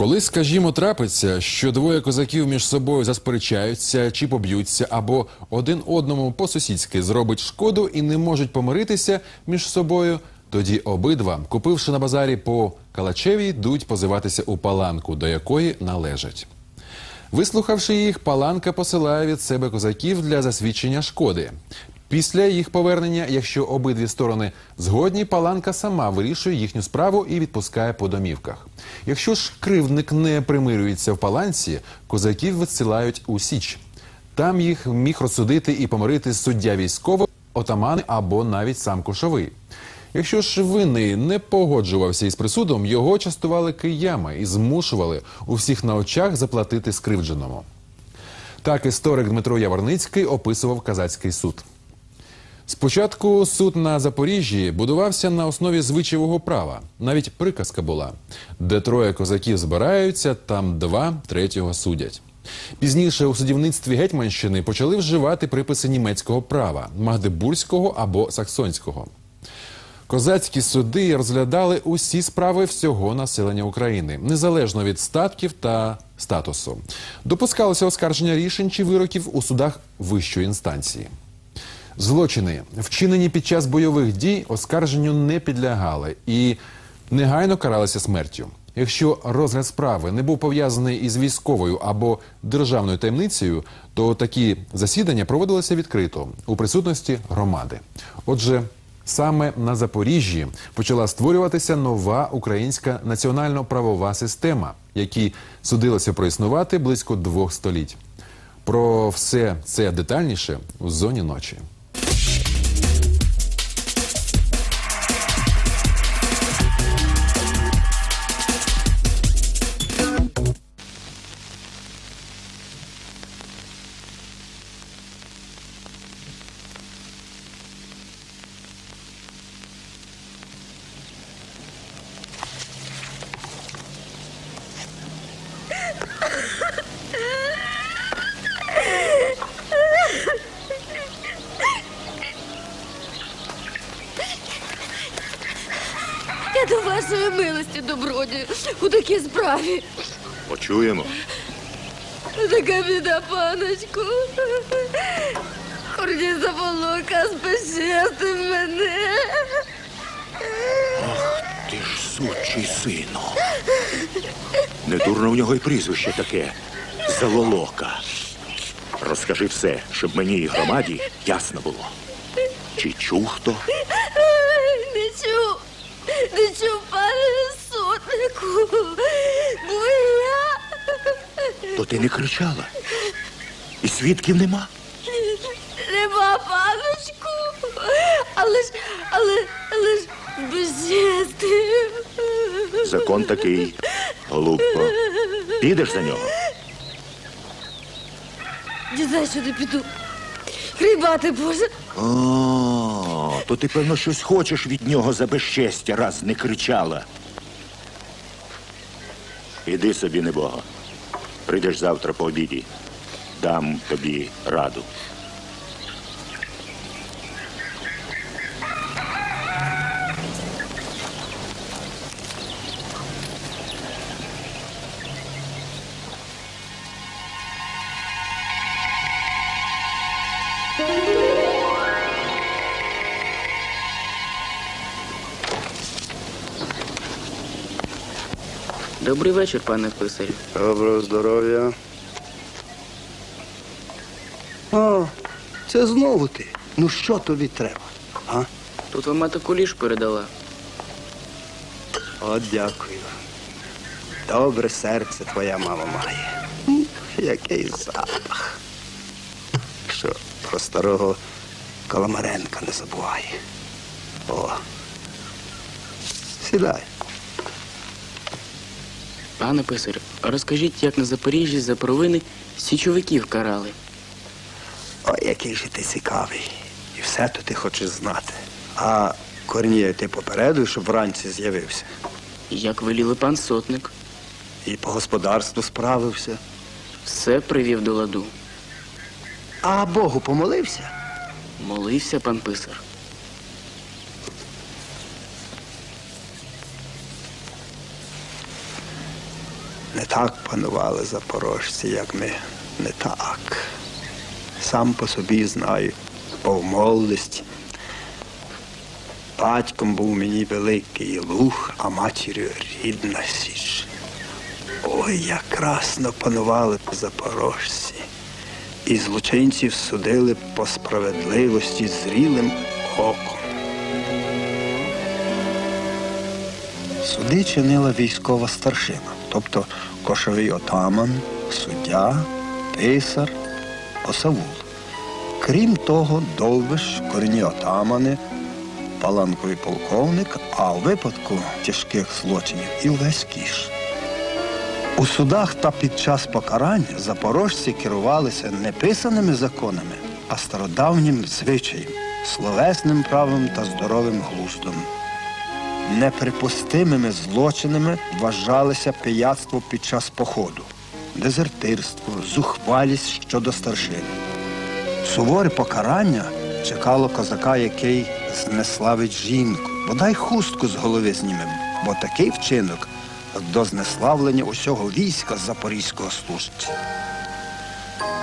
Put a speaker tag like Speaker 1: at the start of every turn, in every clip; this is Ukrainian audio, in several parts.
Speaker 1: Коли, скажімо, трапиться, що двоє козаків між собою засперечаються чи поб'ються, або один одному по-сусідськи зробить шкоду і не можуть помиритися між собою, тоді обидва, купивши на базарі по калачеві, йдуть позиватися у паланку, до якої належать. Вислухавши їх, паланка посилає від себе козаків для засвідчення шкоди. Після їх повернення, якщо обидві сторони згодні, паланка сама вирішує їхню справу і відпускає по домівках. Якщо ж кривдник не примирюється в паланці, козаків відсилають у січ. Там їх міг розсудити і помирити суддя військовий, отамани або навіть сам кошовий. Якщо ж винний не погоджувався із присудом, його частували киями і змушували у всіх на очах заплатити скривдженому. Так історик Дмитро Яворницький описував казацький суд. Спочатку суд на Запоріжжі будувався на основі звичаєвого права. Навіть приказка була: де троє козаків збираються, там два третього судять. Пізніше у судівництві Гетьманщини почали вживати приписи німецького права магдебурзького або саксонського. Козацькі суди розглядали усі справи всього населення України, незалежно від статків та статусу. Допускалося оскарження рішень чи вироків у судах вищої інстанції. Злочини, вчинені під час бойових дій, оскарженню не підлягали і негайно каралися смертю. Якщо розгляд справи не був пов'язаний із військовою або державною таємницею, то такі засідання проводилися відкрито у присутності громади. Отже, саме на Запоріжжі почала створюватися нова українська національно-правова система, якій судилося проіснувати близько двох століть. Про все це детальніше у зоні ночі.
Speaker 2: Добродію, у такій справі.
Speaker 3: Почуємо.
Speaker 2: Така біда, паночку. Корні заволока спечести мене.
Speaker 3: Ти ж сучий сину. Недурно в нього й прізвище таке. Заволока. Розкажи все, щоб мені і громаді ясно було. Чи чув хто?
Speaker 2: Не чув, не чув, пане сотнику. Бо
Speaker 3: То ти не кричала. І свідків нема.
Speaker 2: нема паночку. Але ж, але, але ж безчестив.
Speaker 3: Закон такий, голубко. Підеш за нього?
Speaker 2: Не знаю, що не піду. Хрібати, Боже.
Speaker 3: О, то ти, певно, щось хочеш від нього за безчестя, раз не кричала. Іди собі, небога. Прийдеш завтра по обіді. Дам тобі раду.
Speaker 4: Добрий вечір, пане писарю.
Speaker 5: Доброго здоров'я. О, це знову ти. Ну що тобі треба? А?
Speaker 4: Тут вам мати куліш передала.
Speaker 5: От дякую. Добре серце твоя мама має. Який запах. Що про старого Каламаренка не забувай. О. Сідай.
Speaker 4: Пане писарю, розкажіть, як на Запоріжжі за провини січовиків карали.
Speaker 5: Ой, який же ти цікавий. І все то ти хочеш знати. А Корнія ти попередуй, щоб вранці з'явився.
Speaker 4: Як веліли пан сотник,
Speaker 5: І по господарству справився.
Speaker 4: все привів до ладу.
Speaker 5: А Богу помолився?
Speaker 4: Молився пан писар.
Speaker 5: Не так панували запорожці, як ми. Не так. Сам по собі знаю, бо в молодості. Батьком був мені великий луг, а матір'ю рідна січ. Ой, як красно панували запорожці. І злочинців судили по справедливості зрілим оком. Суди чинила військова старшина, тобто кошовий отаман, суддя, писар, осавул. Крім того, довбиш, корінні отамани, паланковий полковник, а у випадку тяжких злочинів і увесь кіш. У судах та під час покарань запорожці керувалися не писаними законами, а стародавнім звичаєм, словесним правом та здоровим глуздом. Неприпустимими злочинами вважалися пияцтво під час походу, дезертирство, зухвалість щодо старшин. Суворе покарання чекало козака, який знеславить жінку, бодай хустку з голови знімем, бо такий вчинок до знеславлення усього війська запорізького служці.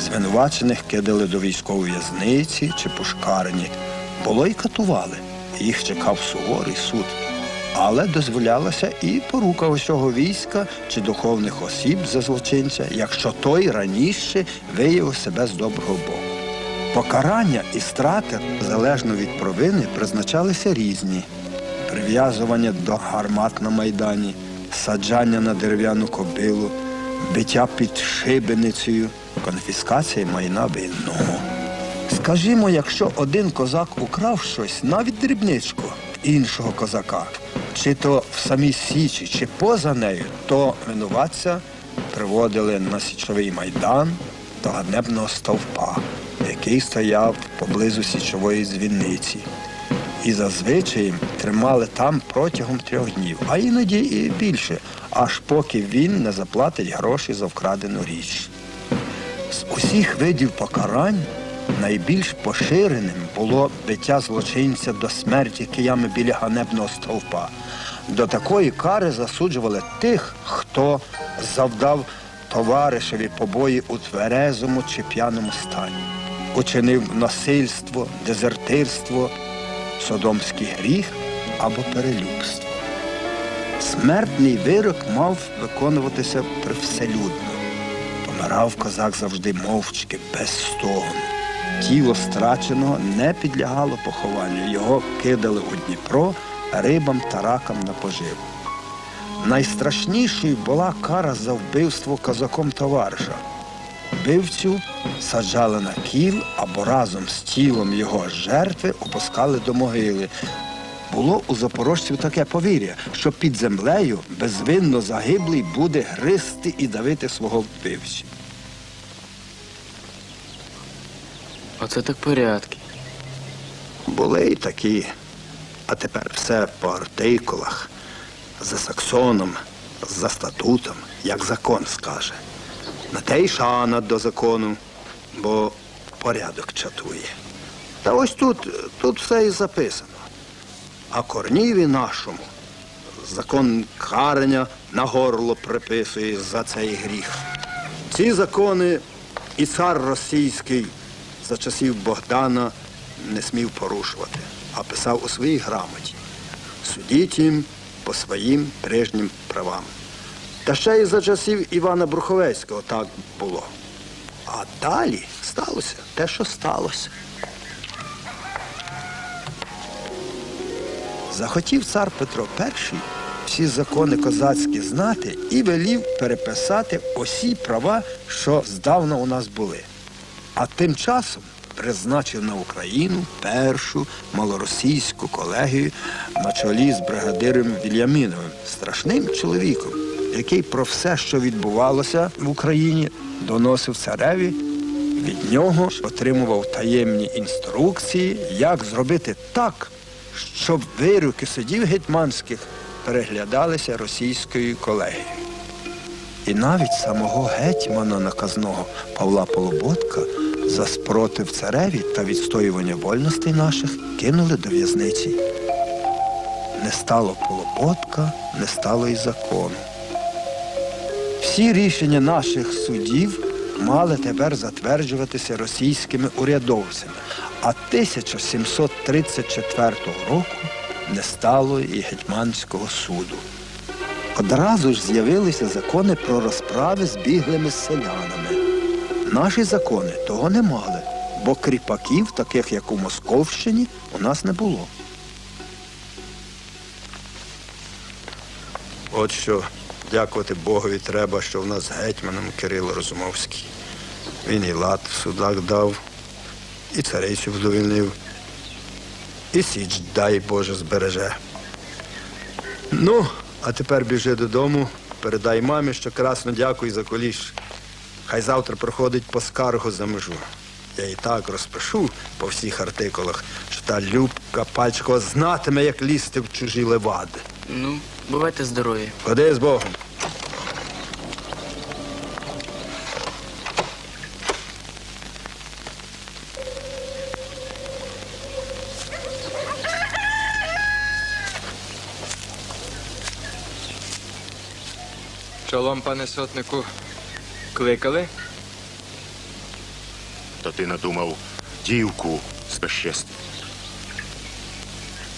Speaker 5: Звинувачених кидали до військової в'язниці чи пошкарені. Було й катували. Їх чекав суворий суд. Але дозволялася і порука усього війська чи духовних осіб за злочинця, якщо той раніше виявив себе з доброго боку. Покарання і страти, залежно від провини, призначалися різні: прив'язування до гармат на майдані, саджання на дерев'яну кобилу, биття під шибеницею, конфіскація майна винного. Скажімо, якщо один козак украв щось, навіть дрібничку іншого козака, чи то в самій Січі, чи поза нею, то винуватця приводили на січовий майдан до ганебного стовпа, який стояв поблизу січової дзвіниці. І зазвичай тримали там протягом трьох днів, а іноді і більше, аж поки він не заплатить гроші за вкрадену річ. З усіх видів покарань найбільш поширеним було биття злочинця до смерті киями біля ганебного стовпа. До такої кари засуджували тих, хто завдав товаришеві побої у тверезому чи п'яному стані, учинив насильство, дезертирство, содомський гріх або перелюбство. Смертний вирок мав виконуватися привселюдно. Помирав козак завжди мовчки, без стогону. Тіло страченого не підлягало похованню. Його кидали у Дніпро рибам та ракам на поживу. Найстрашнішою була кара за вбивство козаком товариша. Вбивцю саджали на кіл або разом з тілом його жертви опускали до могили. Було у запорожців таке повір'я, що під землею безвинно загиблий буде гризти і давити свого вбивцю.
Speaker 4: Оце так порядки.
Speaker 5: Були і такі, а тепер все по артикулах, за саксоном, за статутом, як закон скаже. На те й шана до закону, бо порядок чатує. Та ось тут, тут все і записано. А корніві нашому закон карання на горло приписує за цей гріх. Ці закони і цар російський за часів Богдана не смів порушувати, а писав у своїй грамоті. Судіть їм по своїм прежнім правам. Та ще й за часів Івана Бруховецького так було. А далі сталося те, що сталося. Захотів цар Петро І всі закони козацькі знати і велів переписати усі права, що здавна у нас були. А тим часом призначив на Україну першу малоросійську колегію на чолі з бригадиром Вільяміновим, страшним чоловіком, який про все, що відбувалося в Україні, доносив цареві. Від нього отримував таємні інструкції, як зробити так, щоб вироки судів гетьманських переглядалися російською колегією. І навіть самого гетьмана наказного Павла Полоботка за спротив цареві та відстоювання вольностей наших кинули до в'язниці. Не стало Полоботка, не стало і закону. Всі рішення наших судів мали тепер затверджуватися російськими урядовцями. А 1734 року не стало і гетьманського суду. Одразу ж з'явилися закони про розправи з біглими селянами. Наші закони того не мали, бо кріпаків, таких як у Московщині, у нас не було. От що дякувати Богові треба, що в нас гетьманом Кирило Розумовський. Він і лад в судах дав, і царицю вдовільнив, і січ, дай Боже, збереже. Ну, а тепер біжи додому, передай мамі, що красно дякую за коліш. Хай завтра проходить по скаргу за межу. Я і так розпишу по всіх артикулах, що та Любка Пальчикова знатиме, як лізти в чужі левади.
Speaker 4: Ну, бувайте здорові.
Speaker 5: Ходи з Богом.
Speaker 6: Шалом, пане сотнику. Кликали?
Speaker 3: То ти надумав дівку збезчестити.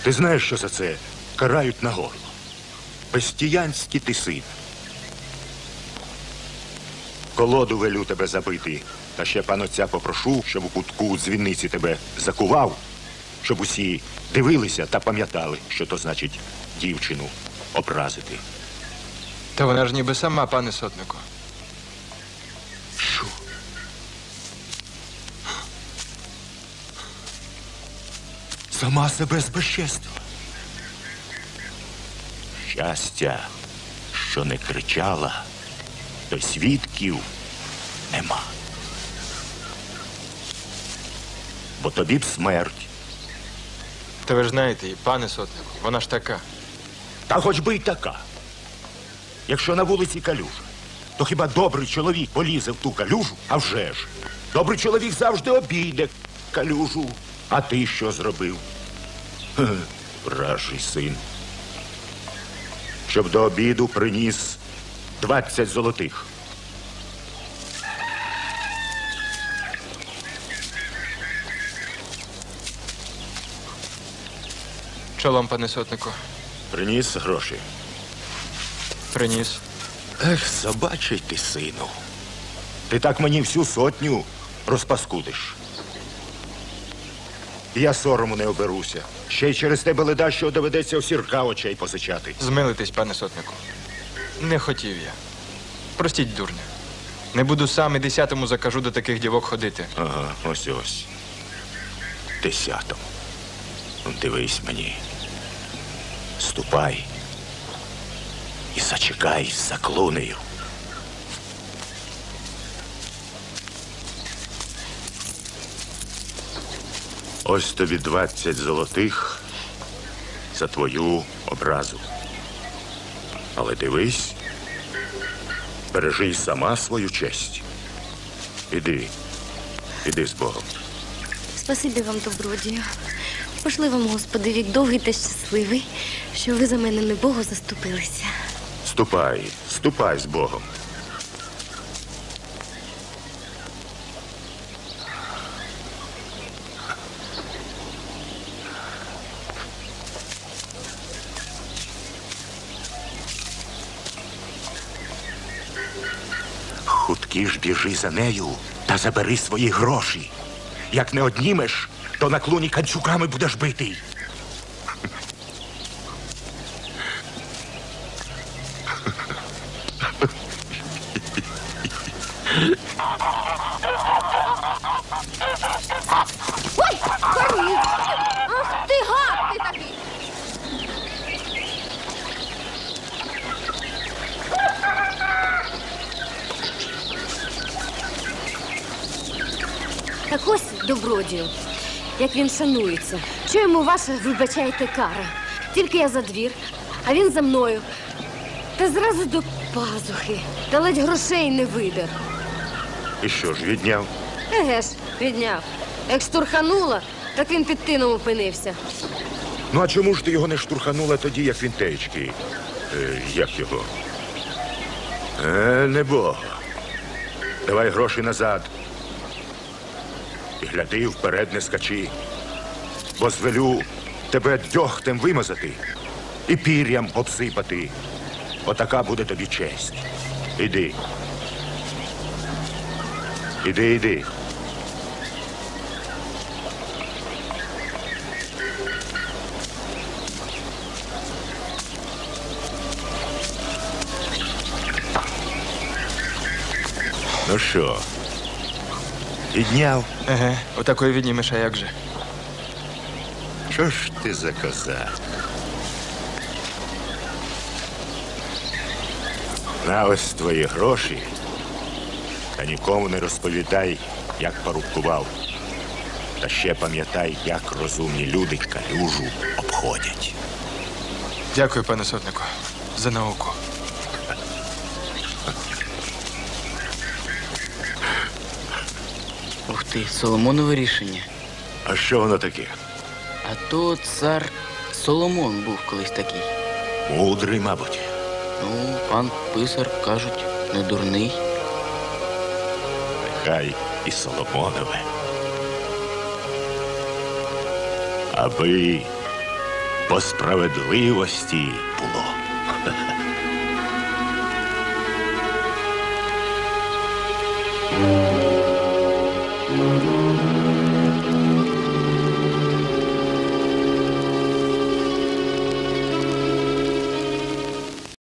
Speaker 3: Ти знаєш, що за це карають на горло. Безтіянський ти син. Колоду велю тебе забити, та ще панотця попрошу, щоб у кутку дзвіниці тебе закував, щоб усі дивилися та пам'ятали, що то значить дівчину образити.
Speaker 6: Та вона ж ніби сама, пане сотнику.
Speaker 3: Сама себе збезчестила. Щастя, що не кричала, то свідків нема. Бо тобі б смерть,
Speaker 6: Та ви ж знаєте її, пане сотнику, вона ж така.
Speaker 3: та хоч би й така. Якщо на вулиці калюжа, то хіба добрий чоловік полізе в ту калюжу? А вже ж. Добрий чоловік завжди обійде калюжу. А ти що зробив? Хе, Вражий син. Щоб до обіду приніс 20 золотих.
Speaker 6: Шалом, пане сотнику.
Speaker 3: Приніс гроші.
Speaker 6: Приніс.
Speaker 3: Ех, собачий ти, сину. Ти так мені всю сотню розпаскудиш. Я сорому не оберуся. Ще й через тебе леда, що доведеться осірка очей позичати.
Speaker 6: Змилитись, пане сотнику. Не хотів я. Простіть, дурня. Не буду сам і десятому закажу до таких дівок ходити.
Speaker 3: Ага, ось ось. Десятому. Ну, Дивись мені. Ступай. І зачекай за клунею. Ось тобі двадцять золотих за твою образу. Але дивись, бережи сама свою честь. Іди, іди з Богом.
Speaker 2: Спасибі вам, добродію. Пошли вам, Господи, вік довгий та щасливий, що ви за мене не Богу заступилися.
Speaker 3: Ступай, ступай з Богом. Хутки ж біжи за нею та забери свої гроші. Як не однімеш, то на клуні канчуками будеш битий.
Speaker 2: Ой, Карі! Ах ти гад ти такий! Так ось, добродію, як він шанується. Що йому ваша, вибачайте, кара? Тільки я за двір, а він за мною. Та зразу до пазухи. Та ледь грошей не видер.
Speaker 3: І що ж, відняв?
Speaker 2: Еге ж, підняв. Як штурханула, так він під тином опинився.
Speaker 3: Ну а чому ж ти його не штурханула тоді, як він течки? Е, як його? Е, небога. Давай гроші назад. І гляди вперед не скачи. Бо звелю тебе дьогтем вимазати і пір'ям обсипати. Отака буде тобі честь. Іди. Іди, іди. Ну що? Підняв?
Speaker 6: Еге, отакої віднімеш, а як же?
Speaker 3: Що ж ти за коза? На ось твої гроші. Та нікому не розповідай, як порубкував. Та ще пам'ятай, як розумні люди калюжу обходять.
Speaker 6: Дякую, пане сотнику, за науку.
Speaker 4: Ти, Соломонове рішення.
Speaker 3: А що воно таке?
Speaker 4: А то цар Соломон був колись такий.
Speaker 3: Мудрий, мабуть.
Speaker 4: Ну, пан писар, кажуть, не дурний.
Speaker 3: Нехай і Соломонове. Аби по справедливості було.